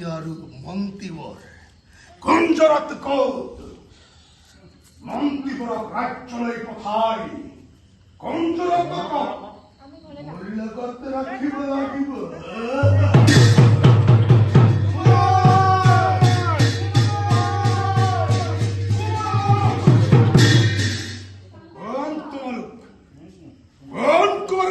Enapatiaru Montivor. Conjurat code. Montivor actually potai. Conjurat code. মহিলাগত রাখিব লাগিব কোন তোমালোক কোন তোমার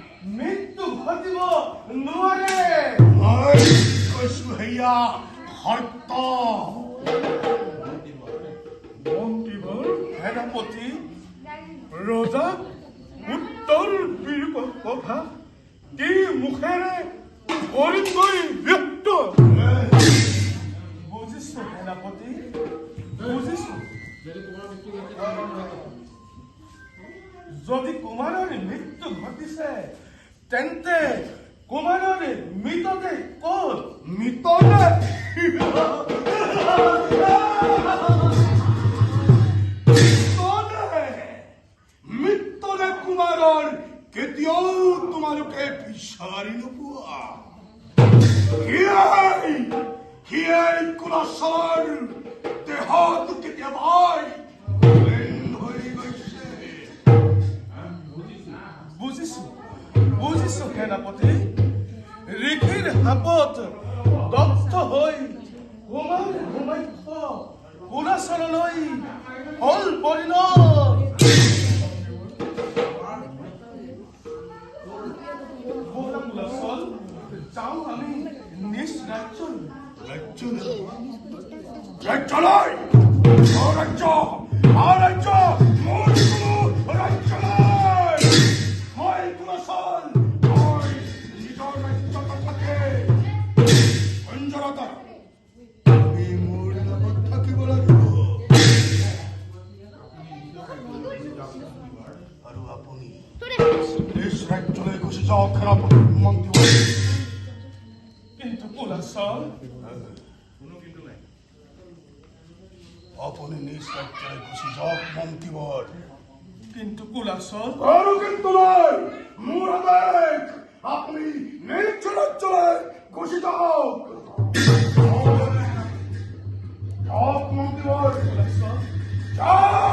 মৃত্যু ঘটিব মই কৈছো হেয়া মন্ত্ৰীবৰ সেনাপতি ৰজা উত্তৰ বীৰ কথা কি মুখেৰে কৰিমগৈ ব্যক্ত? বুজিছো সেনাপতি বুজিছো। যদি কুমাৰৰ মৃত্যু ঘটিছে তেন্তে কুমাৰৰ মৃতদেহ ক'ত মিতনে মিতনে কুমাৰৰ কেতিয়াও তোমালোকে বিচাৰি নোপোৱা। সিয়াই সিয়াই কুলাচৰ দেহত কেতিয়াবাই বুজিছো সেনাপতি ঋষিৰ হাপত দগ্ধ হৈ কুমাৰ ভূমাক্ষ কুলাচৰলৈ হল পৰিণত যাওঁ আমি নিজ রাজ্যলৈ রাজ্যলৈ মন্ত্ৰী কিন্তু কুলাচল আপুনি ৰাজ্যলৈ গুচি যাওক মন্ত্ৰীবৰ কিন্তু কুলাচল কারও কিন্তু নয়। মোর আবেগ। আপনি রাজ্যে ঘোষিত হোক। যাওক মন্ত্রীবর যাও